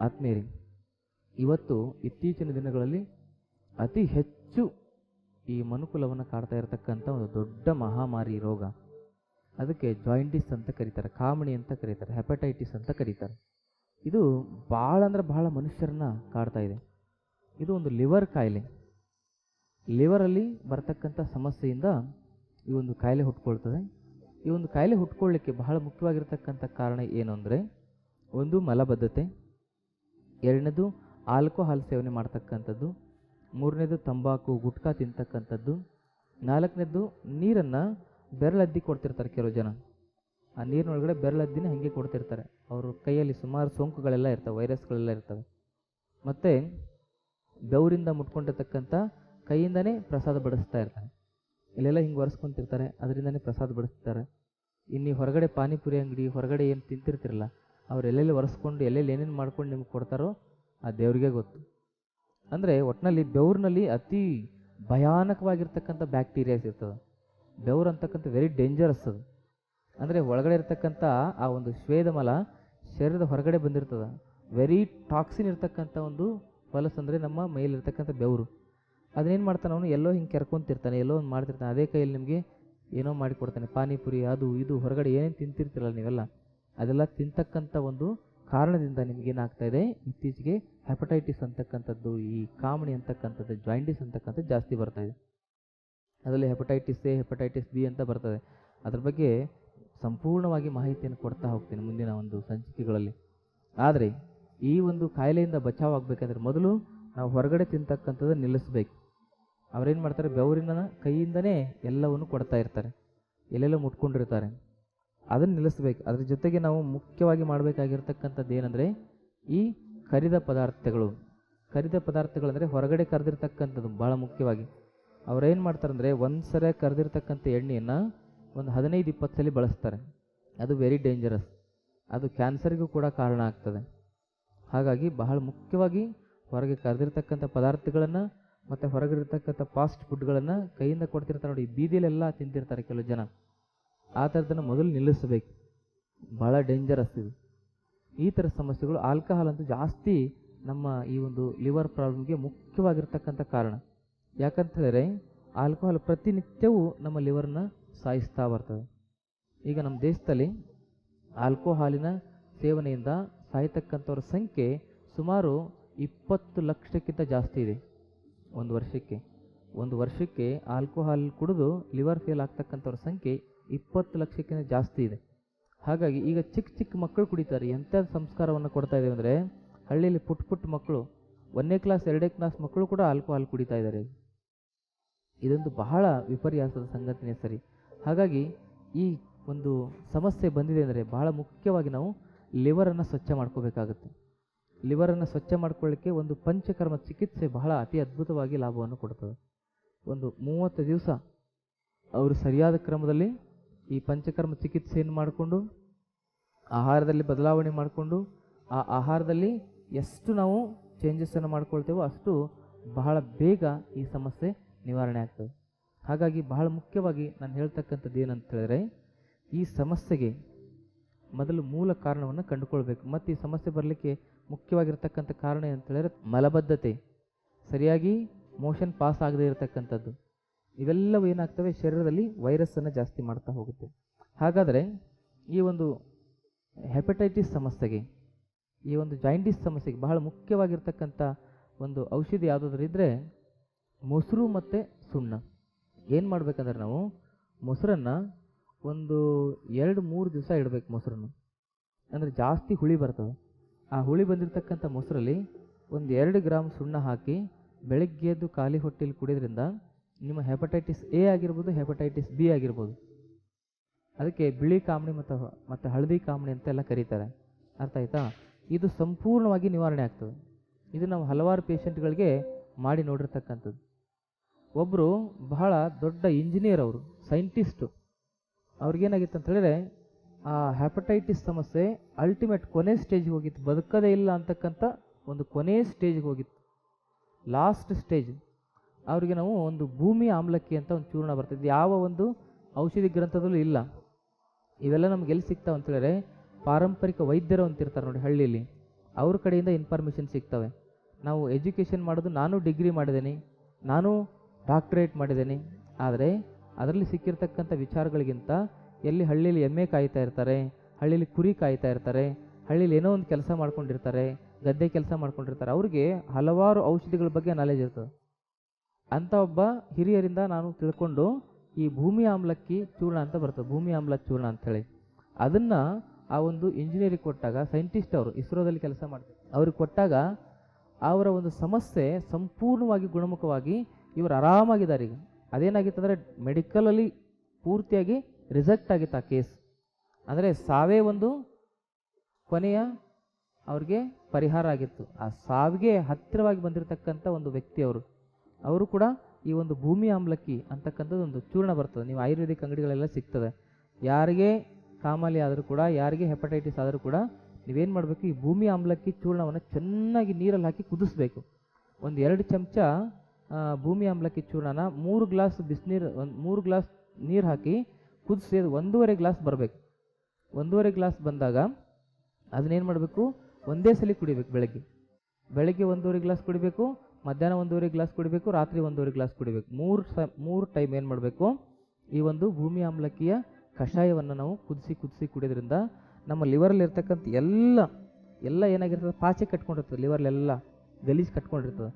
ಆತ್ಮೀಯರಿ ಇವತ್ತು ಇತ್ತೀಚಿನ ದಿನಗಳಲ್ಲಿ ಅತಿ ಹೆಚ್ಚು ಈ ಮನುಕುಲವನ್ನು ಕಾಡ್ತಾ ಇರತಕ್ಕಂಥ ಒಂದು ದೊಡ್ಡ ಮಹಾಮಾರಿ ರೋಗ. ಅದಕ್ಕೆ ಜಾಯಿಂಟಿಸ್ ಅಂತ ಕರೀತಾರೆ, ಕಾಮಣಿ ಅಂತ ಕರೀತಾರೆ, ಹೆಪಟೈಟಿಸ್ ಅಂತ ಕರೀತಾರೆ. ಇದು ಭಾಳ ಅಂದ್ರೆ ಭಾಳ ಮನುಷ್ಯರನ್ನ ಕಾಡ್ತಾ ಇದೆ. ಇದು ಒಂದು ಲಿವರ್ ಕಾಯಿಲೆ. ಲಿವರಲ್ಲಿ ಬರತಕ್ಕಂಥ ಸಮಸ್ಯೆಯಿಂದ ಈ ಒಂದು ಕಾಯಿಲೆ ಹುಟ್ಕೊಳ್ತದೆ. ಈ ಒಂದು ಕಾಯಿಲೆ ಹುಟ್ಕೊಳ್ಳಿಕ್ಕೆ ಬಹಳ ಮುಖ್ಯವಾಗಿರ್ತಕ್ಕಂಥ ಕಾರಣ ಏನು ಅಂದರೆ ಒಂದು ಮಲಬದ್ಧತೆ. ಎರಡನೇದು ಆಲ್ಕೋಹಾಲ್ ಸೇವನೆ ಮಾಡ್ತಕ್ಕಂಥದ್ದು, ಮೂರನೇದು ತಂಬಾಕು, ಗುಟ್ಕಾ ತಿಂತಕ್ಕಂಥದ್ದು, ನಾಲ್ಕನೇದು ನೀರನ್ನು ಬೆರಳದ್ದಿ ಕೊಡ್ತಿರ್ತಾರೆ ಕೆಲವು ಜನ. ಆ ನೀರಿನೊಳಗಡೆ ಬೆರಳದ್ದಿನ ಹಾಗೆ ಕೊಡ್ತಿರ್ತಾರೆ. ಅವ್ರ ಕೈಯಲ್ಲಿ ಸುಮಾರು ಸೋಂಕುಗಳೆಲ್ಲ ಇರ್ತವೆ ವೈರಸ್ಗಳೆಲ್ಲ ಇರ್ತವೆ. ಮತ್ತು ಬೆವರಿಂದ ಮುಟ್ಕೊಂಡಿರ್ತಕ್ಕಂಥ ಕೈಯಿಂದನೇ ಪ್ರಸಾದ ಬಡಿಸ್ತಾ ಇರ್ತಾರೆ. ಇಲ್ಲೆಲ್ಲ ಹಿಂಗೆ ಒರೆಸ್ಕೊಂತಿರ್ತಾರೆ, ಅದರಿಂದನೇ ಪ್ರಸಾದ ಬಡಿಸ್ತಾರೆ. ಇನ್ನು ಹೊರಗಡೆ ಪಾನಿಪುರಿ ಅಂಗಡಿ, ಹೊರಗಡೆ ಏನು ತಿಂತಿರ್ತಿರಲ್ಲ ಅವ್ರು ಎಲ್ಲೆಲ್ಲಿ ಒರೆಸ್ಕೊಂಡು, ಎಲ್ಲೆಲ್ಲಿ ಏನೇನು ಮಾಡ್ಕೊಂಡು ನಿಮ್ಗೆ ಕೊಡ್ತಾರೋ ಆ ದೇವ್ರಿಗೆ ಗೊತ್ತು. ಅಂದರೆ ಒಟ್ಟಿನಲ್ಲಿ ಬೆವ್ರಿನಲ್ಲಿ ಅತಿ ಭಯಾನಕವಾಗಿರ್ತಕ್ಕಂಥ ಬ್ಯಾಕ್ಟೀರಿಯಾಸ್ ಇರ್ತದೆ. ಬೆವ್ರು ಅಂತಕ್ಕಂಥ ವೆರಿ ಡೇಂಜರಸ್ ಅದು. ಅಂದರೆ ಒಳಗಡೆ ಇರ್ತಕ್ಕಂಥ ಆ ಒಂದು ಶ್ವೇದಮಲ ಶರೀರದ ಹೊರಗಡೆ ಬಂದಿರ್ತದೆ. ವೆರಿ ಟಾಕ್ಸಿನ್ ಇರ್ತಕ್ಕಂಥ ಒಂದು ಫಲಸ್ ಅಂದರೆ ನಮ್ಮ ಮೈಲಿರ್ತಕ್ಕಂಥ ಬೆವರು. ಅದನ್ನೇನು ಮಾಡ್ತಾನೆ ಅವನು? ಎಲ್ಲೋ ಹಿಂಗೆ ಕೆರ್ಕೊಂತಿರ್ತಾನೆ ಎಲ್ಲೋ ಒಂದು ಮಾಡ್ತಿರ್ತಾನೆ. ಅದೇ ಕೈಯಲ್ಲಿ ನಿಮಗೆ ಏನೋ ಮಾಡಿಕೊಡ್ತಾನೆ. ಪಾನಿಪುರಿ, ಅದು, ಇದು, ಹೊರಗಡೆ ಏನೇನು ತಿಂತಿರ್ತಿರಲ್ಲ ನೀವೆಲ್ಲ. ಅದೆಲ್ಲ ತಿಂತಕ್ಕಂಥ ಒಂದು ಕಾರಣದಿಂದ ನಿಮಗೇನಾಗ್ತಾ ಇದೆ? ಇತ್ತೀಚೆಗೆ ಹೆಪಟೈಟಿಸ್ ಅಂತಕ್ಕಂಥದ್ದು, ಈ ಕಾಮಣಿ ಅಂತಕ್ಕಂಥದ್ದು ಜಾಯಿಂಡಿಸ್ ಅಂತಕ್ಕಂಥದ್ದು ಜಾಸ್ತಿ ಬರ್ತಾ ಇದೆ. ಅದರಲ್ಲಿ ಹೆಪಟೈಟಿಸ್ ಎ ಹೆಪಟೈಟಿಸ್ ಬಿ ಅಂತ ಬರ್ತದೆ. ಅದ್ರ ಬಗ್ಗೆ ಸಂಪೂರ್ಣವಾಗಿ ಮಾಹಿತಿಯನ್ನು ಕೊಡ್ತಾ ಹೋಗ್ತೀನಿ ಮುಂದಿನ ಒಂದು ಸಂಚಿಕೆಗಳಲ್ಲಿ. ಆದರೆ, ಈ ಒಂದು ಕಾಯಿಲೆಯಿಂದ ಬಚಾವ್ ಆಗಬೇಕಂದ್ರೆ ಮೊದಲು ನಾವು ಹೊರಗಡೆ ತಿಂತಕ್ಕಂಥದ್ದು ನಿಲ್ಲಿಸ್ಬೇಕು. ಅವ್ರೇನು ಮಾಡ್ತಾರೆ? ಬೆವರಿನ ಕೈಯಿಂದನೇ ಎಲ್ಲವನ್ನು ಕೊಡ್ತಾ ಇರ್ತಾರೆ. ಎಲ್ಲೆಲ್ಲೋ ಮುಟ್ಕೊಂಡಿರ್ತಾರೆ. ಅದನ್ನು ನಿಲ್ಲಿಸ್ಬೇಕು. ಅದ್ರ ಜೊತೆಗೆ ನಾವು ಮುಖ್ಯವಾಗಿ ಮಾಡಬೇಕಾಗಿರ್ತಕ್ಕಂಥದ್ದು ಏನಂದರೆ ಈ ಕರಿದ ಪದಾರ್ಥಗಳು. ಕರಿದ ಪದಾರ್ಥಗಳಂದರೆ ಹೊರಗಡೆ ಕರೆದಿರ್ತಕ್ಕಂಥದ್ದು ಭಾಳ ಮುಖ್ಯವಾಗಿ. ಅವ್ರೇನು ಮಾಡ್ತಾರಂದರೆ ಒಂದು ಸರಿ ಕರೆದಿರ್ತಕ್ಕಂಥ ಎಣ್ಣೆಯನ್ನು ಒಂದು ಹದಿನೈದು ಇಪ್ಪತ್ತು ಸಲ ಬಳಸ್ತಾರೆ. ಅದು ವೆರಿ ಡೇಂಜರಸ್ ಅದು ಕ್ಯಾನ್ಸರ್ಗೂ ಕೂಡ ಕಾರಣ ಆಗ್ತದೆ. ಹಾಗಾಗಿ ಬಹಳ ಮುಖ್ಯವಾಗಿ ಹೊರಗೆ ಕರೆದಿರ್ತಕ್ಕಂಥ ಪದಾರ್ಥಗಳನ್ನು ಮತ್ತು ಹೊರಗಿರ್ತಕ್ಕಂಥ ಫಾಸ್ಟ್ ಫುಡ್ಗಳನ್ನು ಕೈಯಿಂದ ಕೊಡ್ತಿರ್ತಾರೆ ನೋಡಿ, ಬೀದಿಲೆಲ್ಲ ತಿಂತಿರ್ತಾರೆ ಕೆಲವು ಜನ. ಆ ಥರದನ್ನು ಮೊದಲು ನಿಲ್ಲಿಸಬೇಕು. ಭಾಳ ಡೇಂಜರಸ್ ಇದು. ಈ ಥರ ಸಮಸ್ಯೆಗಳು ಆಲ್ಕಹಾಲ್ ಅಂತೂ ಜಾಸ್ತಿ ನಮ್ಮ ಈ ಒಂದು ಲಿವರ್ ಪ್ರಾಬ್ಲಮ್ಗೆ ಮುಖ್ಯವಾಗಿರ್ತಕ್ಕಂಥ ಕಾರಣ. ಯಾಕಂತ ಹೇಳಿದ್ರೆ ಆಲ್ಕೋಹಾಲ್ ಪ್ರತಿನಿತ್ಯವೂ ನಮ್ಮ ಲಿವರ್ನ ಸಾಯಿಸ್ತಾ ಬರ್ತದೆ. ಈಗ ನಮ್ಮ ದೇಶದಲ್ಲಿ ಆಲ್ಕೋಹಾಲಿನ ಸೇವನೆಯಿಂದ ಸಾಯ್ತಕ್ಕಂಥವ್ರ ಸಂಖ್ಯೆ ಸುಮಾರು ಇಪ್ಪತ್ತು ಲಕ್ಷಕ್ಕಿಂತ ಜಾಸ್ತಿ ಇದೆ. ಒಂದು ವರ್ಷಕ್ಕೆ. ಒಂದು ವರ್ಷಕ್ಕೆ ಆಲ್ಕೋಹಾಲ್ ಕುಡಿದು ಲಿವರ್ ಫೇಲ್ ಆಗ್ತಕ್ಕಂಥವ್ರ ಸಂಖ್ಯೆ ಇಪ್ಪತ್ತು ಲಕ್ಷಕ್ಕಿಂತ ಜಾಸ್ತಿ ಇದೆ. ಹಾಗಾಗಿ ಈಗ ಚಿಕ್ಕ ಚಿಕ್ಕ ಮಕ್ಕಳು ಕುಡಿತಾರೆ. ಎಂಥ ಸಂಸ್ಕಾರವನ್ನು ಕೊಡ್ತಾ ಇದ್ದೇವೆ ಅಂದರೆ ಹಳ್ಳಿಯಲ್ಲಿ ಪುಟ್ಟ ಪುಟ್ಟ ಮಕ್ಕಳು, ಒಂದನೇ ಕ್ಲಾಸ್ ಎರಡನೇ ಕ್ಲಾಸ್ ಮಕ್ಕಳು ಕೂಡ ಆಲ್ಕೋಹಾಲ್ ಕುಡಿತಾ ಇದ್ದಾರೆ. ಇದೊಂದು ಬಹಳ ವಿಪರ್ಯಾಸದ ಸಂಗತಿನೇ ಸರಿ. ಹಾಗಾಗಿ ಈ ಒಂದು ಸಮಸ್ಯೆ ಬಂದಿದೆ ಅಂದರೆ ಬಹಳ ಮುಖ್ಯವಾಗಿ ನಾವು ಲಿವರನ್ನು ಸ್ವಚ್ಛ ಮಾಡ್ಕೋಬೇಕಾಗುತ್ತೆ. ಲಿವರನ್ನು ಸ್ವಚ್ಛ ಮಾಡ್ಕೊಳ್ಳಿಕ್ಕೆ ಒಂದು ಪಂಚಕರ್ಮ ಚಿಕಿತ್ಸೆ ಬಹಳ ಅತಿ ಅದ್ಭುತವಾಗಿ ಲಾಭವನ್ನು ಕೊಡ್ತದೆ. ಒಂದು ಮೂವತ್ತು ದಿವಸ ಅವರು ಸರಿಯಾದ ಕ್ರಮದಲ್ಲಿ ಈ ಪಂಚಕರ್ಮ ಚಿಕಿತ್ಸೆಯನ್ನು ಮಾಡಿಕೊಂಡು, ಆಹಾರದಲ್ಲಿ ಬದಲಾವಣೆ ಮಾಡಿಕೊಂಡು, ಆ ಆಹಾರದಲ್ಲಿ ಎಷ್ಟು ನಾವು ಚೇಂಜಸ್ಸನ್ನು ಮಾಡ್ಕೊಳ್ತೇವೋ ಅಷ್ಟು ಬಹಳ ಬೇಗ ಈ ಸಮಸ್ಯೆ ನಿವಾರಣೆ ಆಗ್ತದೆ. ಹಾಗಾಗಿ ಬಹಳ ಮುಖ್ಯವಾಗಿ ನಾನು ಹೇಳ್ತಕ್ಕಂಥದ್ದು ಏನಂತ ಹೇಳಿದ್ರೆ, ಈ ಸಮಸ್ಯೆಗೆ ಮೊದಲು ಮೂಲ ಕಾರಣವನ್ನು ಕಂಡುಕೊಳ್ಬೇಕು. ಮತ್ತು ಈ ಸಮಸ್ಯೆ ಬರಲಿಕ್ಕೆ ಮುಖ್ಯವಾಗಿರ್ತಕ್ಕಂಥ ಕಾರಣ ಏನಂತ ಹೇಳಿದ್ರೆ ಮಲಬದ್ಧತೆ. ಸರಿಯಾಗಿ ಮೋಷನ್ ಪಾಸ್ ಆಗದೇ ಇರತಕ್ಕಂಥದ್ದು. ಇವೆಲ್ಲವೂ ಏನಾಗ್ತವೆ? ಶರೀರದಲ್ಲಿ ವೈರಸ್ಸನ್ನು ಜಾಸ್ತಿ ಮಾಡ್ತಾ ಹೋಗುತ್ತೆ. ಹಾಗಾದರೆ ಈ ಒಂದು ಹೆಪಟೈಟಿಸ್ ಸಮಸ್ಯೆಗೆ, ಈ ಒಂದು ಜಾಯಿಂಟಿಸ್ ಸಮಸ್ಯೆಗೆ ಬಹಳ ಮುಖ್ಯವಾಗಿರ್ತಕ್ಕಂಥ ಒಂದು ಔಷಧಿ ಯಾವುದಾದ್ರೂ ಇದ್ದರೆ ಮೊಸರು ಮತ್ತು ಸುಣ್ಣ. ಏನು ಮಾಡ್ಬೇಕಂದ್ರೆ ನಾವು ಮೊಸರನ್ನು ಒಂದು ಎರಡು ಮೂರು ದಿವಸ ಇಡಬೇಕು ಮೊಸರನ್ನು. ಅಂದರೆ ಜಾಸ್ತಿ ಹುಳಿ ಬರ್ತವೆ. ಆ ಹುಳಿ ಬಂದಿರತಕ್ಕಂಥ ಮೊಸರಲ್ಲಿ ಒಂದು ಎರಡು ಗ್ರಾಮ್ ಸುಣ್ಣ ಹಾಕಿ ಬೆಳಗ್ಗೆ ಎದ್ದು ಖಾಲಿ ಹೊಟ್ಟೆಲಿ ಕುಡಿಯೋದ್ರಿಂದ ನಿಮ್ಮ ಹೆಪಟೈಟಿಸ್ ಎ ಆಗಿರ್ಬೋದು ಹೆಪಟೈಟಿಸ್ ಬಿ ಆಗಿರ್ಬೋದು. ಅದಕ್ಕೆ ಬಿಳಿ ಕಾಮಣಿ ಮತ್ತು ಮತ್ತು ಹಳದಿ ಕಾಮಣಿ ಅಂತೆಲ್ಲ ಕರೀತಾರೆ. ಅರ್ಥ ಆಯ್ತಾ? ಇದು ಸಂಪೂರ್ಣವಾಗಿ ನಿವಾರಣೆ ಆಗ್ತದೆ. ಇದು ನಾವು ಹಲವಾರು ಪೇಷಂಟ್ಗಳಿಗೆ ಮಾಡಿ ನೋಡಿರ್ತಕ್ಕಂಥದ್ದು. ಒಬ್ಬರು ಬಹಳ ದೊಡ್ಡ ಇಂಜಿನಿಯರ್ ಅವರು ಸೈಂಟಿಸ್ಟು ಅವ್ರಿಗೇನಾಗಿತ್ತು ಅಂತ ಹೇಳಿದ್ರೆ, ಆ ಹೆಪಟೈಟಿಸ್ ಸಮಸ್ಯೆ ಅಲ್ಟಿಮೇಟ್ ಕೊನೆ ಸ್ಟೇಜ್ಗೆ ಹೋಗಿತ್ತು, ಬದುಕದೇ ಇಲ್ಲ ಅಂತಕ್ಕಂಥ ಒಂದು ಕೊನೆ ಸ್ಟೇಜ್ಗೆ ಹೋಗಿತ್ತು. ಲಾಸ್ಟ್ ಸ್ಟೇಜ್ ಅವರಿಗೆ ನಾವು ಒಂದು ಭೂಮಿ ಆಮ್ಲಕ್ಕಿ ಅಂತ ಒಂದು ಚೂರ್ಣ ಬರ್ತದೆ ಯಾವ ಒಂದು ಔಷಧಿ ಗ್ರಂಥದಲ್ಲೂ ಇಲ್ಲ. ಇವೆಲ್ಲ ನಮ್ಗೆ ಎಲ್ಲಿ ಸಿಗ್ತಾವೆ ಅಂತ ಹೇಳಿದ್ರೆ ಪಾರಂಪರಿಕ ವೈದ್ಯರು ಅಂತಿರ್ತಾರೆ ನೋಡಿ ಹಳ್ಳಿಯಲ್ಲಿ ಅವ್ರ ಕಡೆಯಿಂದ ಇನ್ಫಾರ್ಮೇಷನ್ ಸಿಗ್ತವೆ. ನಾವು ಎಜುಕೇಷನ್ ಮಾಡೋದು ನಾನು ಡಿಗ್ರಿ ಮಾಡಿದ್ದೀನಿ, ನಾನು ಡಾಕ್ಟ್ರೇಟ್ ಮಾಡಿದ್ದೀನಿ. ಆದರೆ ಅದರಲ್ಲಿ ಸಿಕ್ಕಿರ್ತಕ್ಕಂಥ ವಿಚಾರಗಳಿಗಿಂತ ಎಲ್ಲಿ ಹಳ್ಳಿಯಲ್ಲಿ ಎಮ್ಮೆ ಕಾಯ್ತಾ ಇರ್ತಾರೆ, ಹಳ್ಳಿಲಿ ಕುರಿ ಕಾಯ್ತಾ ಇರ್ತಾರೆ, ಹಳ್ಳಿಲಿ ಏನೋ ಒಂದು ಕೆಲಸ ಮಾಡ್ಕೊಂಡಿರ್ತಾರೆ, ಗದ್ದೆ ಕೆಲಸ ಮಾಡ್ಕೊಂಡಿರ್ತಾರೆ, ಅವ್ರಿಗೆ ಹಲವಾರು ಔಷಧಿಗಳ ಬಗ್ಗೆ ನಾಲೆಜ್ ಇರ್ತದೆ. ಅಂಥ ಒಬ್ಬ ಹಿರಿಯರಿಂದ ನಾನು ತಿಳ್ಕೊಂಡು ಈ ಭೂಮಿ ಆಮ್ಲಕ್ಕಿ ಚೂರ್ಣ ಅಂತ ಬರ್ತದೆ, ಭೂಮಿ ಆಮ್ಲ ಚೂರ್ಣ ಅಂಥೇಳಿ ಅದನ್ನು ಆ ಒಂದು ಇಂಜಿನಿಯರಿಗೆ ಕೊಟ್ಟಾಗ ಸೈಂಟಿಸ್ಟ್ ಅವರು, ಇಸ್ರೋದಲ್ಲಿ ಕೆಲಸ ಮಾಡ್ತಾರೆ. ಅವ್ರಿಗೆ ಕೊಟ್ಟಾಗ ಅವರ ಒಂದು ಸಮಸ್ಯೆ ಸಂಪೂರ್ಣವಾಗಿ ಗುಣಮುಖವಾಗಿ ಇವರು ಆರಾಮಾಗಿದ್ದಾರೆ ಈಗ. ಅದೇನಾಗಿತ್ತು ಅಂದರೆ ಮೆಡಿಕಲಲ್ಲಿ ಪೂರ್ತಿಯಾಗಿ ರಿಸೆಕ್ಟ್ ಆಗಿತ್ತು ಆ ಕೇಸ್ ಅಂದರೆ ಸಾವೇ ಒಂದು ಕೊನೆಯ ಅವ್ರಿಗೆ ಪರಿಹಾರ ಆಗಿತ್ತು. ಆ ಸಾವಿಗೆ ಹತ್ತಿರವಾಗಿ ಬಂದಿರತಕ್ಕಂಥ ಒಂದು ವ್ಯಕ್ತಿ ಅವರು ಕೂಡ ಈ ಒಂದು ಭೂಮಿ ಆಮ್ಲಕ್ಕಿ ಅಂತಕ್ಕಂಥದ್ದು ಒಂದು ಚೂರ್ಣ ಬರ್ತದೆ. ನೀವು ಆಯುರ್ವೇದಿಕ್ ಅಂಗಡಿಗಳೆಲ್ಲ ಸಿಗ್ತದೆ. ಯಾರಿಗೆ ಕಾಮಾಲಿ ಆದರೂ ಕೂಡ, ಯಾರಿಗೆ ಹೆಪಟೈಟಿಸ್ ಆದರೂ ಕೂಡ ನೀವೇನು ಮಾಡಬೇಕು, ಈ ಭೂಮಿ ಆಮ್ಲಕ್ಕಿ ಚೂರ್ಣವನ್ನು ಚೆನ್ನಾಗಿ ನೀರಲ್ಲಿ ಹಾಕಿ ಕುದಿಸ್ಬೇಕು. ಒಂದು ಎರಡು ಚಮಚ ಭೂಮಿ ಆಮ್ಲಕ್ಕಿ ಚೂರ್ಣನ ಮೂರು ಗ್ಲಾಸ್ ಬಿಸಿನೀರು, ಒಂದು ಮೂರು ಗ್ಲಾಸ್ ನೀರು ಹಾಕಿ ಕುದಿಸಿ ಅದು ಒಂದೂವರೆ ಗ್ಲಾಸ್ ಬರಬೇಕು. ಒಂದೂವರೆ ಗ್ಲಾಸ್ ಬಂದಾಗ ಅದನ್ನೇನು ಮಾಡಬೇಕು, ಒಂದೇ ಸಲ ಕುಡಿಬೇಕು ಬೆಳಗ್ಗೆ. ಬೆಳಗ್ಗೆ ಒಂದೂವರೆ ಗ್ಲಾಸ್ ಕುಡಿಬೇಕು ಮಧ್ಯಾಹ್ನ ಒಂದೂವರೆ ಗ್ಲಾಸ್ ಕುಡಿಬೇಕು, ರಾತ್ರಿ ಒಂದೂವರೆ ಗ್ಲಾಸ್ ಕುಡಿಬೇಕು. ಮೂರು ಸ, ಮೂರು ಟೈಮ್ ಏನು ಮಾಡಬೇಕು? ಈ ಒಂದು ಭೂಮಿ ಆಮ್ಲಕ್ಕಿಯ ಕಷಾಯವನ್ನು ನಾವು ಕುದಿಸಿ ಕುದಿಸಿ ಕುಡಿಯೋದ್ರಿಂದ ನಮ್ಮ ಲಿವರಲ್ಲಿರ್ತಕ್ಕಂಥ ಎಲ್ಲ ಎಲ್ಲ ಏನಾಗಿರ್ತದೆ? ಪಾಚೆ ಕಟ್ಕೊಂಡಿರ್ತದೆ, ಲಿವರ್ಲೆಲ್ಲ ಗಲೀಜು ಕಟ್ಕೊಂಡಿರ್ತದೆ.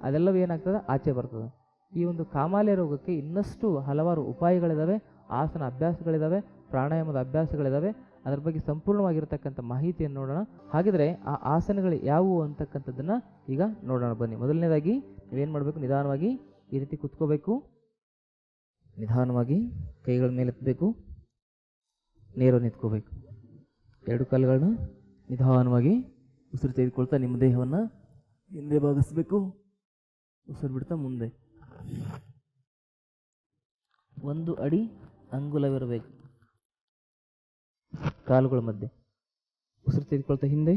ಅದೆಲ್ಲವೂ ಏನಾಗ್ತದೆ? ಆಚೆ ಬರ್ತದೆ. ಈ ಒಂದು ಕಾಮಾಲೆ ರೋಗಕ್ಕೆ ಇನ್ನಷ್ಟು ಹಲವಾರು ಉಪಾಯಗಳಿದ್ದಾವೆ ಆಸನ ಅಭ್ಯಾಸಗಳಿದ್ದಾವೆ ಪ್ರಾಣಾಯಾಮದ ಅಭ್ಯಾಸಗಳಿದ್ದಾವೆ ಅದರ ಬಗ್ಗೆ ಸಂಪೂರ್ಣವಾಗಿರ್ತಕ್ಕಂಥ ಮಾಹಿತಿಯನ್ನು ನೋಡೋಣ. ಹಾಗಿದ್ರೆ ಆ ಆಸನಗಳು ಯಾವುವು ಅಂತಕ್ಕಂಥದ್ದನ್ನು ಈಗ ನೋಡೋಣ. ಬನ್ನಿ. ಮೊದಲನೇದಾಗಿ ನೀವೇನು ಮಾಡಬೇಕು? ನಿಧಾನವಾಗಿ ಈ ರೀತಿ ಕುತ್ಕೋಬೇಕು. ನಿಧಾನವಾಗಿ ಕೈಗಳ ಮೇಲೆ ಎತ್ತಬೇಕು. ನೇರ ನಿಂತ್ಕೋಬೇಕು. ಎರಡು ಕಾಲುಗಳನ್ನ ನಿಧಾನವಾಗಿ ಉಸಿರು ತೆಗೆದುಕೊಳ್ತಾ ನಿಮ್ಮ ದೇಹವನ್ನು ಹಿಂದೆ ಭಾಗಿಸ್ಬೇಕು. ಉಸಿರು ಬಿಡ್ತಾ ಮುಂದೆ. ಒಂದು ಅಡಿ ಅಂಗುಲವಿರಬೇಕು. ಕಾಲುಗಳ ಮಧ್ಯೆ. ಉಸಿರು ತೆಗೆದುಕೊಳ್ತಾ ಹಿಂದೆ.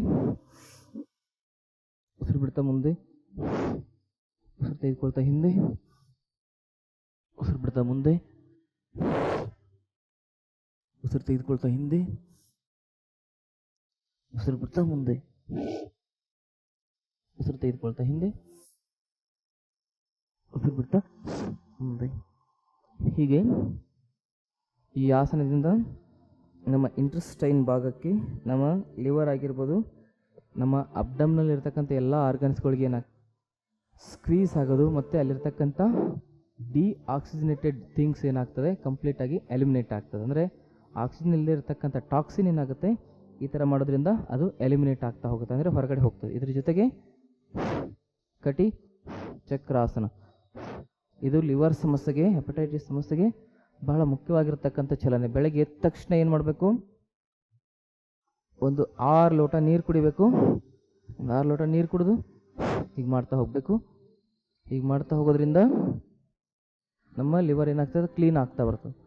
ಉಸಿರು ಬಿಡ್ತಾ ಮುಂದೆ. ಉಸಿರು ತೆಗೆದುಕೊಳ್ತಾ ಹಿಂದೆ. ಉಸಿರು ಬಿಡ್ತಾ ಮುಂದೆ. ಉಸಿರು ತೆಗೆದುಕೊಳ್ತಾ ಹಿಂದೆ. ಉಸಿರು ಬಿಡ್ತಾ ಮುಂದೆ. ಉಸಿರು ತೆಗೆದುಕೊಳ್ತಾ ಹಿಂದೆ. ಉಸಿರು ಬಿಡ್ತಾ ಮುಂದೆ. ಹೀಗೆ ಈ ಆಸನದಿಂದ ನಮ್ಮ ಇಂಟ್ರೆಸ್ಟೈನ್ ಭಾಗಕ್ಕೆ ನಮ್ಮ ಲಿವರ್ ಆಗಿರ್ಬೋದು, ನಮ್ಮ ಅಬ್ಡಮ್ನಲ್ಲಿ ಇರ್ತಕ್ಕಂಥ ಎಲ್ಲ ಆರ್ಗನ್ಸ್ಗಳಿಗೆ ಏನಾಗ ಸ್ಕ್ವೀಸ್ ಆಗೋದು ಮತ್ತು ಅಲ್ಲಿರ್ತಕ್ಕಂಥ ಡಿ ಆಕ್ಸಿಜನೇಟೆಡ್ ಥಿಂಗ್ಸ್ ಏನಾಗ್ತದೆ ಕಂಪ್ಲೀಟಾಗಿ ಎಲಿಮಿನೇಟ್ ಆಗ್ತದೆ. ಅಂದರೆ ಆಕ್ಸಿಜನ್ ಇಲ್ಲದೆ ಇರತಕ್ಕಂಥ ಟಾಕ್ಸಿನ್ ಏನಾಗುತ್ತೆ, ಈ ಥರ ಮಾಡೋದ್ರಿಂದ ಅದು ಎಲಿಮಿನೇಟ್ ಆಗ್ತಾ ಹೋಗುತ್ತೆ. ಅಂದರೆ ಹೊರಗಡೆ ಹೋಗ್ತದೆ. ಇದ್ರ ಜೊತೆಗೆ ಕಟಿ ಚಕ್ರಾಸನ. ಇದು ಲಿವರ್ ಸಮಸ್ಯೆಗೆ ಹೆಪಟೈಟಿಸ್ ಸಮಸ್ಯೆಗೆ ಬಹಳ ಮುಖ್ಯವಾಗಿರ್ತಕ್ಕಂಥ ಚಲನೆ. ಬೆಳಗ್ಗೆ ಎದ್ದ ತಕ್ಷಣ ಏನು ಮಾಡಬೇಕು? ಒಂದು ಆರು ಲೋಟ ನೀರು ಕುಡಿಬೇಕು. ಒಂದು ಆರು ಲೋಟ ನೀರು ಕುಡಿದು ಹೀಗೆ ಮಾಡ್ತಾ ಹೋಗಬೇಕು. ಹೀಗೆ ಮಾಡ್ತಾ ಹೋಗೋದ್ರಿಂದ ನಮ್ಮ ಲಿವರ್ ಏನಾಗ್ತದೆ? ಕ್ಲೀನ್ ಆಗ್ತಾ ಬರ್ತದೆ.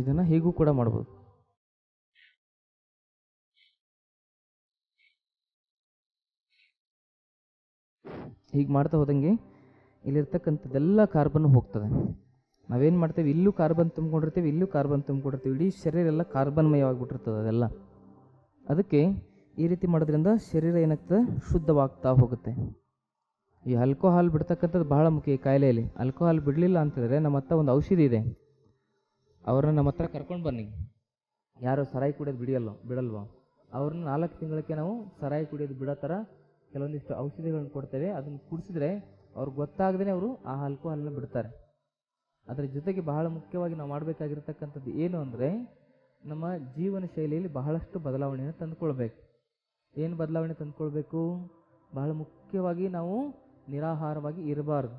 ಇದನ್ನು ಹೀಗೂ ಕೂಡ ಮಾಡ್ಬೋದು. ಹೀಗೆ ಮಾಡ್ತಾ ಹೋದಂಗೆ ಇಲ್ಲಿರ್ತಕ್ಕಂಥದ್ದೆಲ್ಲ ಕಾರ್ಬನ್ ಹೋಗ್ತದೆ. ನಾವೇನು ಮಾಡ್ತೇವೆ? ಇಲ್ಲೂ ಕಾರ್ಬನ್ ತುಂಬಿಕೊಂಡಿರ್ತೀವಿ, ಇಲ್ಲೂ ಕಾರ್ಬನ್ ತುಂಬಿಕೊಂಡಿರ್ತೀವಿ. ಇಡೀ ಶರೀರ ಎಲ್ಲ ಕಾರ್ಬನ್ಮಯವಾಗಿಬಿಟ್ಟಿರ್ತದೆ ಅದೆಲ್ಲ. ಅದಕ್ಕೆ ಈ ರೀತಿ ಮಾಡೋದ್ರಿಂದ ಶರೀರ ಏನಾಗ್ತದೆ? ಶುದ್ಧವಾಗ್ತಾ ಹೋಗುತ್ತೆ. ಈ ಆಲ್ಕೋಹಾಲ್ ಬಿಡ್ತಕ್ಕಂಥದ್ದು ಬಹಳ ಮುಖ್ಯ ಈ ಕಾಯಿಲೆಯಲ್ಲಿ. ಆಲ್ಕೋಹಾಲ್ ಬಿಡಲಿಲ್ಲ ಅಂತಂದರೆ ನಮ್ಮ ಹತ್ರ ಒಂದು ಔಷಧಿ ಇದೆ. ಅವ್ರನ್ನ ನಮ್ಮ ಹತ್ರ ಕರ್ಕೊಂಡು ಬನ್ನಿ. ಯಾರು ಸರಾಯಿ ಕುಡಿಯೋದು ಬಿಡಿಯಲ್ಲೋ, ಬಿಡಲ್ವೋ? ಅವ್ರನ್ನ ನಾಲ್ಕು ತಿಂಗಳಿಗೆ ನಾವು ಸರಾಯಿ ಕುಡಿಯೋದು ಬಿಡೋ ಥರ ಕೆಲವೊಂದಿಷ್ಟು ಔಷಧಿಗಳನ್ನ ಕೊಡ್ತೇವೆ. ಅದನ್ನು ಕುಡಿಸಿದ್ರೆ ಅವ್ರಿಗೆ ಗೊತ್ತಾಗದೇ ಅವರು ಆ ಆಲ್ಕೋಹಾಲ್ನ ಬಿಡ್ತಾರೆ. ಅದರ ಜೊತೆಗೆ ಬಹಳ ಮುಖ್ಯವಾಗಿ ನಾವು ಮಾಡಬೇಕಾಗಿರ್ತಕ್ಕಂಥದ್ದು ಏನು ಅಂದರೆ ನಮ್ಮ ಜೀವನ ಶೈಲಿಯಲ್ಲಿ ಬಹಳಷ್ಟು ಬದಲಾವಣೆಯನ್ನು ತಂದುಕೊಳ್ಬೇಕು. ಏನು ಬದಲಾವಣೆ ತಂದುಕೊಳ್ಬೇಕು? ಬಹಳ ಮುಖ್ಯವಾಗಿ ನಾವು ನಿರಾಹಾರವಾಗಿ ಇರಬಾರ್ದು.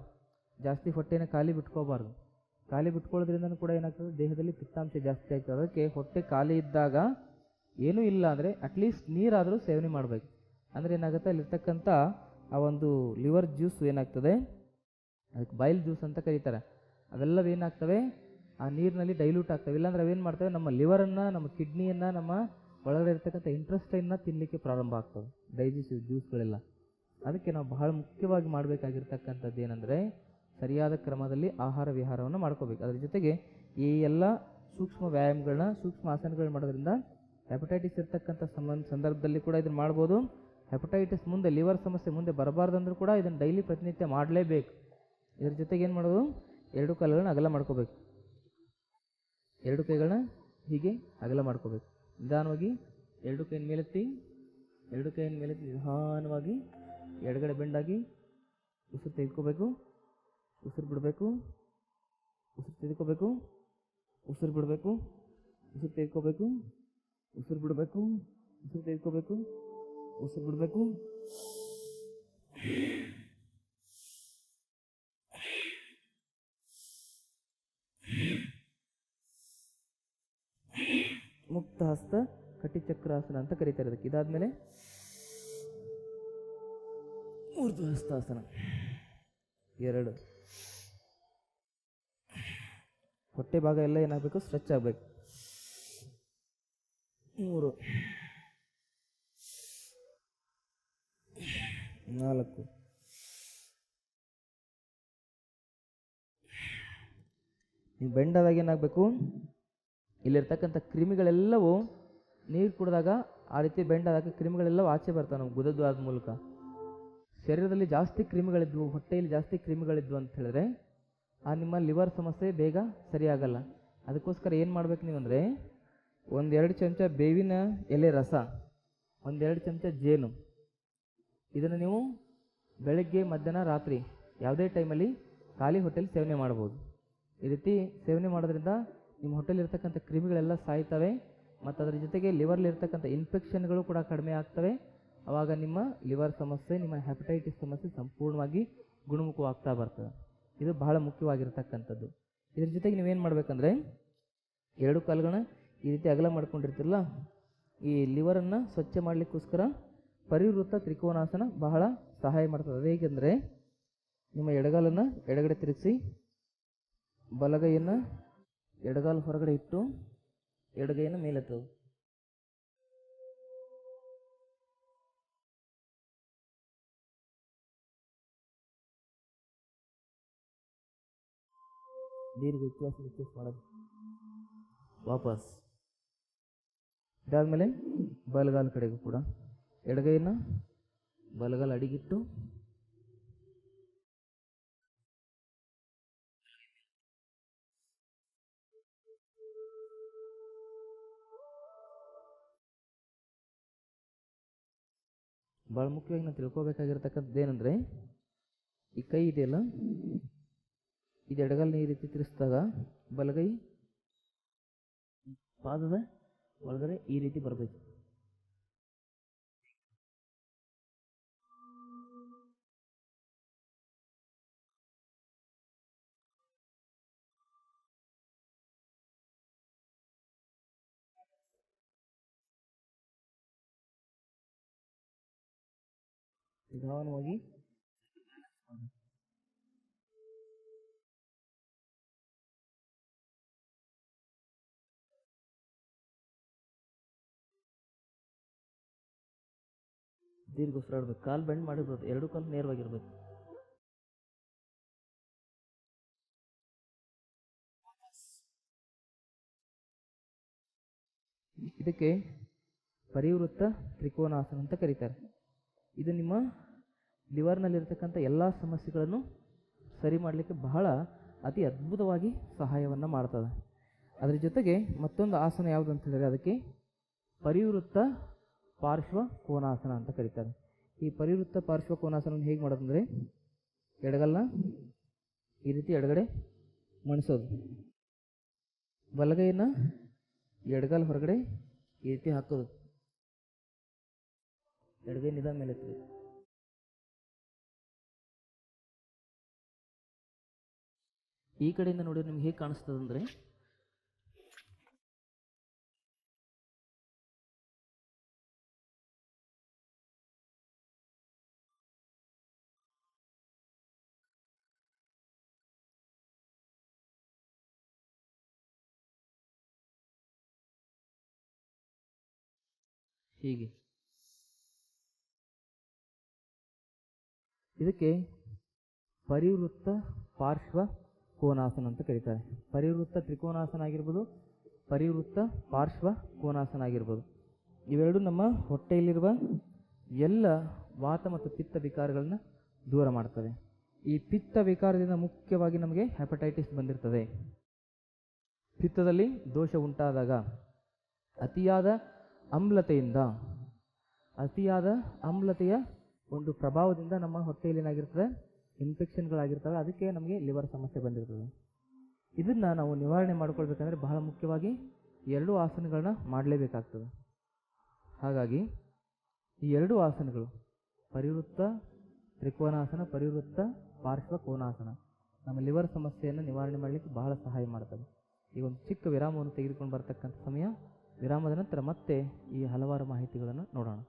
ಜಾಸ್ತಿ ಹೊಟ್ಟೆನ ಖಾಲಿ ಬಿಟ್ಕೋಬಾರ್ದು. ಖಾಲಿ ಬಿಟ್ಕೊಳ್ಳೋದ್ರಿಂದ ಕೂಡ ಏನಾಗ್ತದೆ? ದೇಹದಲ್ಲಿ ಪಿತ್ತಾಂಶ ಜಾಸ್ತಿ ಆಗ್ತದೆ. ಅದಕ್ಕೆ ಹೊಟ್ಟೆ ಖಾಲಿ ಇದ್ದಾಗ ಏನೂ ಇಲ್ಲ ಅಂದರೆ ಅಟ್ಲೀಸ್ಟ್ ನೀರಾದರೂ ಸೇವನೆ ಮಾಡಬೇಕು. ಅಂದರೆ ಏನಾಗುತ್ತೆ? ಅಲ್ಲಿರ್ತಕ್ಕಂಥ ಆ ಒಂದು ಲಿವರ್ ಜ್ಯೂಸ್ ಏನಾಗ್ತದೆ? ಅದಕ್ಕೆ ಬೈಲ್ ಜ್ಯೂಸ್ ಅಂತ ಕರೀತಾರೆ. ಅವೆಲ್ಲವೂ ಏನಾಗ್ತವೆ ಆ ನೀರಿನಲ್ಲಿ ಡೈಲ್ಯೂಟ್ ಆಗ್ತವೆ. ಇಲ್ಲಾಂದ್ರೆ ಅವೇನು ಮಾಡ್ತವೆ? ನಮ್ಮ ಲಿವರನ್ನು ನಮ್ಮ ಕಿಡ್ನಿಯನ್ನು ನಮ್ಮ ಒಳಗಡೆ ಇರ್ತಕ್ಕಂಥ ಇಂಟ್ರೆಸ್ಟೈನ್ನ ತಿನ್ನಲಿಕ್ಕೆ ಪ್ರಾರಂಭ ಆಗ್ತವೆ. ಡೈಜೆಸ್ಟಿವ್ ಜ್ಯೂಸ್ಗಳೆಲ್ಲ ಅದಕ್ಕೆ ನಾವು ಬಹಳ ಮುಖ್ಯವಾಗಿ ಮಾಡಬೇಕಾಗಿರ್ತಕ್ಕಂಥದ್ದು ಏನಂದರೆ ಸರಿಯಾದ ಕ್ರಮದಲ್ಲಿ ಆಹಾರ ವಿಹಾರವನ್ನು ಮಾಡ್ಕೋಬೇಕು. ಅದ್ರ ಜೊತೆಗೆ ಈ ಎಲ್ಲ ಸೂಕ್ಷ್ಮ ವ್ಯಾಯಾಮಗಳನ್ನ, ಸೂಕ್ಷ್ಮ ಆಸನಗಳನ್ನ ಮಾಡೋದ್ರಿಂದ ಹೆಪಟೈಟಿಸ್ ಇರ್ತಕ್ಕಂಥ ಸಂಬಂಧ ಸಂದರ್ಭದಲ್ಲಿ ಕೂಡ ಇದನ್ನು ಮಾಡ್ಬೋದು. ಹೆಪಟೈಟಿಸ್ ಮುಂದೆ ಲಿವರ್ ಸಮಸ್ಯೆ ಮುಂದೆ ಬರಬಾರ್ದಂದ್ರೂ ಕೂಡ ಇದನ್ನು ಡೈಲಿ ಪ್ರತಿನಿತ್ಯ ಮಾಡಲೇಬೇಕು. ಇದ್ರ ಜೊತೆಗೆ ಏನು ಮಾಡೋದು? ಎರಡು ಕಾಲುಗಳನ್ನ ಅಗಲ ಮಾಡ್ಕೋಬೇಕು. ಎರಡು ಕೈಗಳನ್ನ ಹೀಗೆ ಅಗಲ ಮಾಡ್ಕೋಬೇಕು. ನಿಧಾನವಾಗಿ ಎರಡು ಕೈಯನ್ನು ಮೇಲೆತ್ತಿ, ಎರಡು ಕೈನ ಮೇಲೆತ್ತಿ ನಿಧಾನವಾಗಿ ಎಡಗಡೆ ಬೆಂಡಾಗಿ ಉಸಿರು ತೆಗೆದುಕೋಬೇಕು. ಉಸಿರು ಬಿಡಬೇಕು. ಉಸಿರು ತೆಗೆದುಕೋಬೇಕು. ಉಸಿರು ಬಿಡಬೇಕು. ಉಸಿರು ತೆಗೆದುಕೋಬೇಕು. ಉಸಿರು ಬಿಡಬೇಕು. ಉಸಿರು ತೆಗೆದುಕೋಬೇಕು. ಉಸಿರು ಬಿಡಬೇಕು. ಮುಕ್ತ ಹಸ್ತ ಕಟಿಚಕ್ರಾಸನ ಅಂತ ಕರೀತಾರೆ ಅದಕ್ಕೆ ಇದಾದ್ಮೇಲೆ ಊರ್ಧ್ವ ಹಸ್ತಾಸನ ಎರಡು. ಹೊಟ್ಟೆ ಭಾಗ ಎಲ್ಲ ಏನಾಗಬೇಕು? ಸ್ಟ್ರೆಚ್ ಆಗಬೇಕು. ಮೂರು. ನಾಲ್ಕು. ನೀವು ಬೆಂಡಾದಾಗ ಏನಾಗಬೇಕು? ಇಲ್ಲಿರ್ತಕ್ಕಂಥ ಕ್ರಿಮಿಗಳೆಲ್ಲವೂ ನೀರು ಕುಡಿದಾಗ ಆ ರೀತಿ ಬೆಂಡಾದಾಗ ಕ್ರಿಮಿಗಳೆಲ್ಲವೂ ಆಚೆ ಬರ್ತಾವೆ ಗುದದ್ದು ಆದ ಮೂಲಕ. ಶರೀರದಲ್ಲಿ ಜಾಸ್ತಿ ಕ್ರಿಮಿಗಳಿದ್ವು, ಹೊಟ್ಟೆಯಲ್ಲಿ ಜಾಸ್ತಿ ಕ್ರಿಮಿಗಳಿದ್ವು ಅಂತ ಹೇಳಿದ್ರೆ, ಆ ನಿಮ್ಮ ಲಿವರ್ ಸಮಸ್ಯೆ ಬೇಗ ಸರಿಯಾಗಲ್ಲ. ಅದಕ್ಕೋಸ್ಕರ ಏನು ಮಾಡ್ಬೇಕು ನೀವು ಅಂದರೆ ಒಂದೆರಡು ಚಮಚ ಬೇವಿನ ಎಲೆ ರಸ, ಒಂದೆರಡು ಚಮಚ ಜೇನು, ಇದನ್ನು ನೀವು ಬೆಳಗ್ಗೆ, ಮಧ್ಯಾಹ್ನ, ರಾತ್ರಿ ಯಾವುದೇ ಟೈಮಲ್ಲಿ ಖಾಲಿ ಹೊಟ್ಟೆಲಿ ಸೇವನೆ ಮಾಡ್ಬೋದು. ಈ ರೀತಿ ಸೇವನೆ ಮಾಡೋದ್ರಿಂದ ನಿಮ್ಮ ಹೊಟ್ಟೆಲಿರ್ತಕ್ಕಂಥ ಕ್ರಿಮಿಗಳೆಲ್ಲ ಸಾಯ್ತವೆ, ಮತ್ತು ಅದರ ಜೊತೆಗೆ ಲಿವರ್ಲಿರ್ತಕ್ಕಂಥ ಇನ್ಫೆಕ್ಷನ್ಗಳು ಕೂಡ ಕಡಿಮೆ ಆಗ್ತವೆ ಆವಾಗ ನಿಮ್ಮ ಲಿವರ್ ಸಮಸ್ಯೆ, ನಿಮ್ಮ ಹೆಪಟೈಟಿಸ್ ಸಮಸ್ಯೆ ಸಂಪೂರ್ಣವಾಗಿ ಗುಣಮುಖವಾಗ್ತಾ ಬರ್ತದೆ. ಇದು ಬಹಳ ಮುಖ್ಯವಾಗಿರ್ತಕ್ಕಂಥದ್ದು. ಇದ್ರ ಜೊತೆಗೆ ನೀವೇನು ಮಾಡ್ಬೇಕಂದ್ರೆ, ಎರಡು ಕಾಲುಗಳನ್ನ ಈ ರೀತಿ ಅಗಲ ಮಾಡ್ಕೊಂಡಿರ್ತಿರಲ್ಲ, ಈ ಲಿವರನ್ನು ಸ್ವಚ್ಛ ಮಾಡಲಿಕ್ಕೋಸ್ಕರ ಪರಿವೃತ್ತ ತ್ರಿಕೋನಾಸನ ಬಹಳ ಸಹಾಯ ಮಾಡ್ತದೆ. ಅದು ಹೇಗೆಂದರೆ, ನಿಮ್ಮ ಎಡಗಾಲನ್ನು ಎಡಗಡೆ ತಿರುಗಿಸಿ, ಬಲಗೈಯನ್ನು ಎಡಗಾಲು ಹೊರಗಡೆ ಇಟ್ಟು, ಎಡಗೈಯನ್ನು ಮೇಲೆತ್ತದು ದೀರ್ಘ ಉಚ್ಛ್ವಾಸ ನಿಶ್ವಾಸ ಮಾಡೋದು. ವಾಪಸ್. ಇದಾದಮೇಲೆ ಬಲಗಾಲ ಕಡೆಗೂ ಕೂಡ. ಎಡಗೈನ ಬಲಗಾಲ ಅಡಿಗಿಟ್ಟು. ಭಾಳ ಮುಖ್ಯವಾಗಿ ನಾವು ತಿಳ್ಕೊಬೇಕಾಗಿರ್ತಕ್ಕಂಥದ್ದು ಏನಂದರೆ, ಈ ಕೈ ಇದೆಯಲ್ಲ? ಇದು ಎಡಗಲ್ನ ಈ ರೀತಿ ತಿರ್ಸಿದಾಗ ಬಲಗೈ ಪಾದದ ಒಳಗಡೆ ಈ ರೀತಿ ಬರಬೇಕು. ನಿಧಾನವಾಗಿ ದೀರ್ಘ ಉಸಿರಾಡ್ಬೇಕು ಕಾಲು ಬೆಂಡ್ ಮಾಡಿರ್ಬೋದು ಎರಡು ಕಾಲು ನೇರವಾಗಿರ್ಬೇಕು. ಇದಕ್ಕೆ ಪರಿವೃತ್ತ ತ್ರಿಕೋನಾಸನ ಅಂತ ಕರೀತಾರೆ. ಇದು ನಿಮ್ಮ ಲಿವರ್ನಲ್ಲಿರ್ತಕ್ಕಂಥ ಎಲ್ಲ ಸಮಸ್ಯೆಗಳನ್ನು ಸರಿ ಮಾಡಲಿಕ್ಕೆ ಬಹಳ ಅತಿ ಅದ್ಭುತವಾಗಿ ಸಹಾಯವನ್ನು ಮಾಡ್ತದೆ. ಅದರ ಜೊತೆಗೆ ಮತ್ತೊಂದು ಆಸನ ಯಾವುದು ಅಂತ ಹೇಳಿದರೆ ಅದಕ್ಕೆ ಪರಿವೃತ್ತ ಪಾರ್ಶ್ವ ಕೋನಾಸನ ಅಂತ ಕರೀತಾರೆ. ಈ ಪರಿವೃತ್ತ ಪಾರ್ಶ್ವ ಕೋನಾಸನ ಹೇಗೆ ಮಾಡೋದಂದರೆ, ಎಡಗಲ್ಲ ಈ ರೀತಿ ಎಡಗಡೆ ಮಣಿಸೋದು. ಬಲಗೈನ ಎಡಗಲ್ ಹೊರಗಡೆ ಈ ರೀತಿ ಹಾಕೋದು. ಎಡಗೈ ನಿಧಾನ ಮೇಲೆ ಈ ಕಡೆಯಿಂದ ನೋಡಿದ್ರೆ ನಿಮ್ಗೆ ಹೇಗೆ ಕಾಣಿಸ್ತದೆ ಹೀಗೆ. ಇದಕ್ಕೆ ಪರಿವೃತ್ತ ಪಾರ್ಶ್ವ ಕೋನಾಸನ ಅಂತ ಕರೀತಾರೆ. ಪರಿವೃತ್ತ ತ್ರಿಕೋನಾಸನ ಆಗಿರ್ಬೋದು, ಪರಿವೃತ್ತ ಪಾರ್ಶ್ವ ಕೋನಾಸನ ಆಗಿರ್ಬೋದು. ಇವೆರಡು ನಮ್ಮ ಹೊಟ್ಟೆಯಲ್ಲಿರುವ ಎಲ್ಲ ವಾತ ಮತ್ತು ಪಿತ್ತ ವಿಕಾರಗಳನ್ನು ದೂರ ಮಾಡ್ತವೆ. ಈ ಪಿತ್ತ ವಿಕಾರದಿಂದ ಮುಖ್ಯವಾಗಿ ನಮಗೆ ಹೆಪಟೈಟಿಸ್ ಬಂದಿರ್ತದೆ. ಪಿತ್ತದಲ್ಲಿ ದೋಷ ಉಂಟಾದಾಗ ಅತಿಯಾದ ಆಮ್ಲತೆಯಿಂದ ಅತಿಯಾದ ಅಮ್ಲತೆಯ ಒಂದು ಪ್ರಭಾವದಿಂದ ನಮ್ಮ ಹೊಟ್ಟೆಯಲ್ಲಿ ಏನಾಗಿರ್ತದೆ? ಇನ್ಫೆಕ್ಷನ್ಗಳಾಗಿರ್ತವೆ. ಅದಕ್ಕೆ ನಮಗೆ ಲಿವರ್ ಸಮಸ್ಯೆ ಬಂದಿರ್ತದೆ. ಇದನ್ನು ನಾವು ನಿವಾರಣೆ ಮಾಡ್ಕೊಳ್ಬೇಕಂದ್ರೆ ಬಹಳ ಮುಖ್ಯವಾಗಿ ಎರಡೂ ಆಸನಗಳನ್ನ ಮಾಡಲೇಬೇಕಾಗ್ತದೆ. ಹಾಗಾಗಿ ಈ ಎರಡು ಆಸನಗಳು, ಪರಿವೃತ್ತ ತ್ರಿಕೋನಾಸನ, ಪರಿವೃತ್ತ ಪಾರ್ಶ್ವ ಕೋನಾಸನ, ನಮ್ಮ ಲಿವರ್ ಸಮಸ್ಯೆಯನ್ನು ನಿವಾರಣೆ ಮಾಡಲಿಕ್ಕೆ ಬಹಳ ಸಹಾಯ ಮಾಡ್ತದೆ ಈ ಒಂದು ಚಿಕ್ಕ ವಿರಾಮವನ್ನು ತೆಗೆದುಕೊಂಡು ಬರ್ತಕ್ಕಂಥ ಸಮಯ. ವಿರಾಮದ ನಂತರ ಮತ್ತೆ ಈ ಹಲವಾರು ಮಾಹಿತಿಗಳನ್ನು ನೋಡೋಣ.